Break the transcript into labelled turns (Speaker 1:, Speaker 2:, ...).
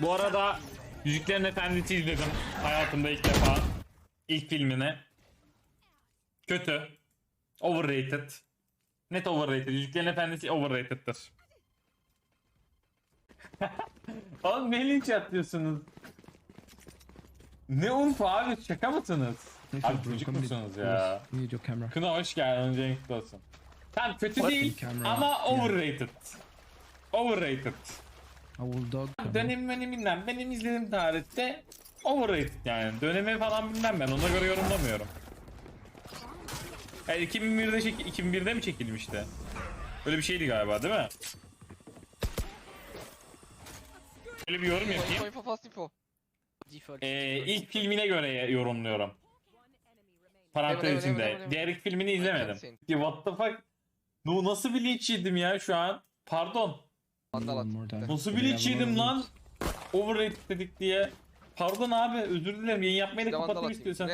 Speaker 1: Bu arada Yüzüklerin Efendisi izledim hayatımda ilk defa. İlk filmini. Kötü. Overrated. Net overrated. Yüzüklerin Efendisi overrated'tır. Oğlum ne linç atıyorsunuz? Ne umf abi şaka mısınız? Abi çocuk musunuz ya?
Speaker 2: Need your camera.
Speaker 1: Kına hoş geldin öncelikle olsun. Tamam kötü değil ama overrated. Overrated.
Speaker 2: Camera.
Speaker 1: Dönem döneminden benim izlediğim tarihte overrated yani. Dönemi falan bilmem ben ona göre yorumlamıyorum. Yani 2001'de, çek 2001'de mi çekilmişti? Öyle bir şeydi galiba değil mi? Öyle bir yorum yapayım.
Speaker 3: Info info.
Speaker 1: Ee, ilk filmine göre yorumluyorum. Parantez içinde. Diğer ilk filmini izlemedim. What the fuck? Nasıl bir linç yedim ya şu an? Pardon.
Speaker 3: Vandal at.
Speaker 1: Nasıl bir
Speaker 2: lot
Speaker 1: yedim lan? Overrated dedik diye. Pardon abi özür dilerim yayın yapmayı da kapatayım
Speaker 3: atayım.
Speaker 1: istiyorsan.